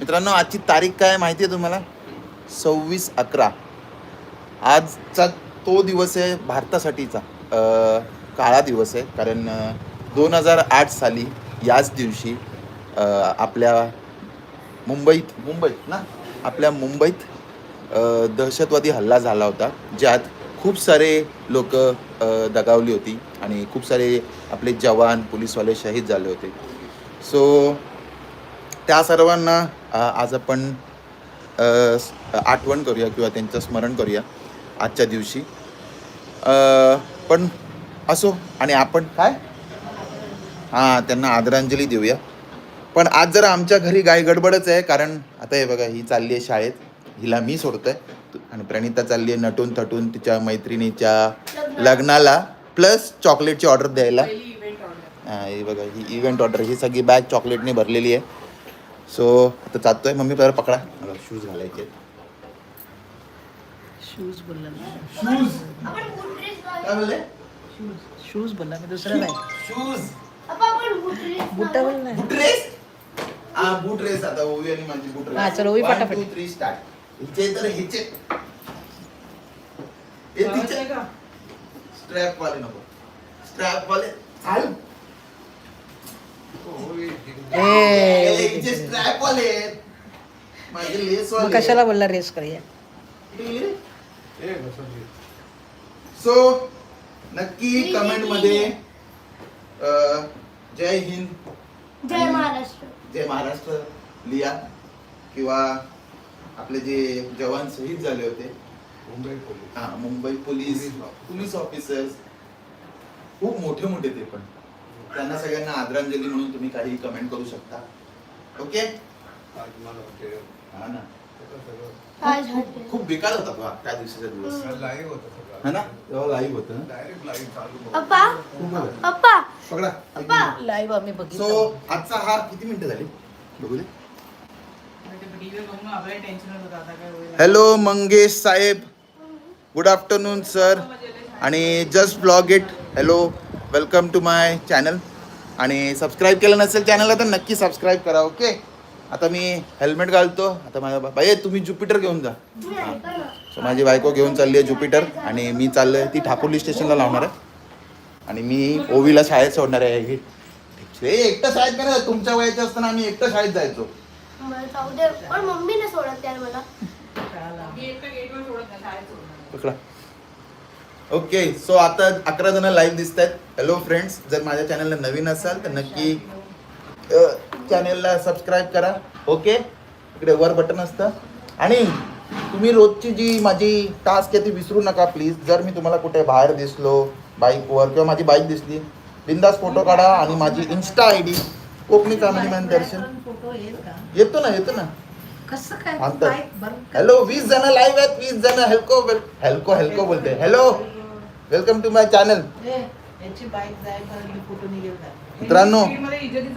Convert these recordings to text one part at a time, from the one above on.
मित्रांनो आजची तारीख काय माहिती आहे तुम्हाला? सव्वीस अकरा. आजचा तो दिवस आहे भारतासाठीचा. काळा दिवस आहे कारण दोन हजार आठ साली याच दिवशी आपल्या मुंबईत मुंबईत ना? आपल्या मुंबईत दहशतवादी हल्ला झाला होता ज्यात खूप सारे लोक दगावली होती आणि खूप सारे आपले जवान पोलीसवाले शहीद झाले होते. सो त्या सर्वांना आज आपण आठवण करूया किंवा त्यांचं स्मरण करूया आजच्या दिवशी. पण असो आणि आपण काय? हां त्यांना आदरांजली देऊया. पण आज जरा आमच्या घरी गाय गडबडच आहे कारण आता हे बघा ही चालली आहे शाळेत. हिला मी सोडतोय. आणि प्रणिता चालली आहे नटून थटून तिच्या मैत्रिणीच्या लग्नाला प्लस चॉकलेटची ऑर्डर द्यायला. हा, ही बघा ही इव्हेंट ऑर्डर ही सगळी बॅग चॉकलेटने भरलेली आहे. सो आता जातोय. मम्मी पहिला पकडा. मला शूज घालायचे शूज बोलला मी. शूज काय बोलले? शूज बोलला मी दुसरं नाही. शूज बुट्ट बोल. ना बूट रेस हा बूट रेस आता ओवी आणि माझी बूट रेस हा, चल, ओवी, पटापट. टू थ्री स्टार्ट हिचे तर हिचे. हे तिचे. स्ट्रॅप वाले नको. स्ट्रॅप वाले. चाल ए हिचे स्ट्रॅप वाले. माझे लेस मग वाले कशाला बोलला रेस करूया? सो नक्की कमेंटमध्ये अ, जय हिंद. जय महाराष्ट्र. जय महाराष्ट्र लिहा किंवा आपले जे जवान शहीद झाले होते. हा मुंबई पोलीस पोलीस ऑफिसर्स खूप मोठे मोठे ते पण. त्यांना सगळ्यांना आदरांजली म्हणून तुम्ही काही कमेंट करू शकता. ओके हा ना. आज हटते. खूप बेकार होता तो त्या दिवशीचा दिवस. है ना? तेव्हा लाईव्ह होतं. पकडा. लाईव्ह आम्ही सो बघितलं आजचा हा किती मिनिटं झाली? बघू दे हॅलो मंगेश साहेब. गुड आफ्टरनून सर आणि just blog it hello welcome to my channel आणि सबस्क्राईब केलं नसेल चॅनलला तर नक्की सबस्क्राईब करा ओके आता मी हेल्मेट घालतो. आता माझ्या बाई तुम्ही ज्युपिटर घेऊन जा. सो माझी बायको घेऊन चालली आहे ज्युपिटर आणि मी चाललोय ती ठाकुर्ली स्टेशनला लावणार आहे. आणि मी ओवीला शाळेत सोडणार आहे. हे हे एकटं शाळेत करा तुमच्या वयाचं असताना आम्ही एकटं शाळेत जायचो. पकडा. ओके सो आता अकरा जण लाईव्ह दिसत आहेत हॅलो फ्रेंड्स जर माझ्या चॅनलला नवीन असाल तर नक्की चॅनलला सबस्क्राईब करा ओके? इकडे वर बटन असतं. आणि तुम्ही रोजची जी माझी टास्क आहे ती विसरू नका प्लीज जर मी तुम्हाला कुठे बाहेर दिसलो बाईकवर किंवा माझी बाईक दिसली बिंदास फोटो काढा आणि माझी insta I D Kokani man Darshan. येतो ना येतो ना. हॅलो वीस जण लाईव्ह आहेत वीस जण. हेल्को हेल्को हेल्को बोलते hello welcome to my channel मित्रांनो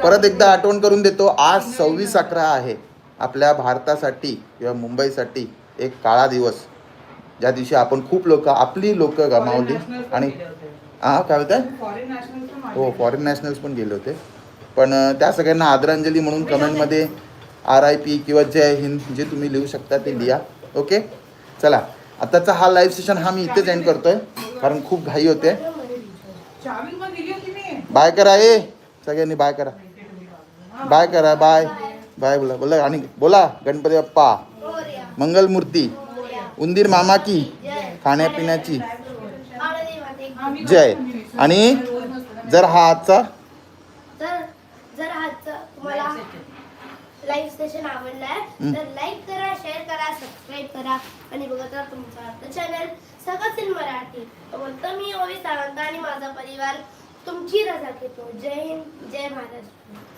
परत एकदा आठवण करून देतो आज सव्वीस अकरा आहे. आपल्या भारतासाठी किंवा मुंबईसाठी एक काळा दिवस. ज्या दिवशी आपण खूप लोक आपली लोक गमावली. आणि हा काय होतं? हो फॉरेन नॅशनल्स पण गेले होते. पण त्या सगळ्यांना आदरांजली म्हणून कमेंटमध्ये आर आय पी किंवा जय हिंद जे तुम्ही लिहू शकता ते लिहा. ओके चला. आताचा हा लाईव्ह सेशन हा मी इथेच एंड करतोय. कारण खूप घाई होते. बाय करा ए. सगळ्यांनी बाय करा. बाय करा बाय. बाय बोला बोला. आणि बोला गणपती बाप्पा. मंगलमूर्ती. उंदीर मामा की. खाण्यापिण्याची. जय. आणि जर हा आजचा? जर आजचं तुम्हाला लाईव्ह सेशन. तर लाईक करा शेअर करा सबस्क्राईब करा. आणि बघत राहा तुमचा चॅनल सगळं मराठी. बोलतो मी ओवी सावंत आणि माझा परिवार. तुमची रजा घेतो. जय हिंद जय महाराष्ट्र.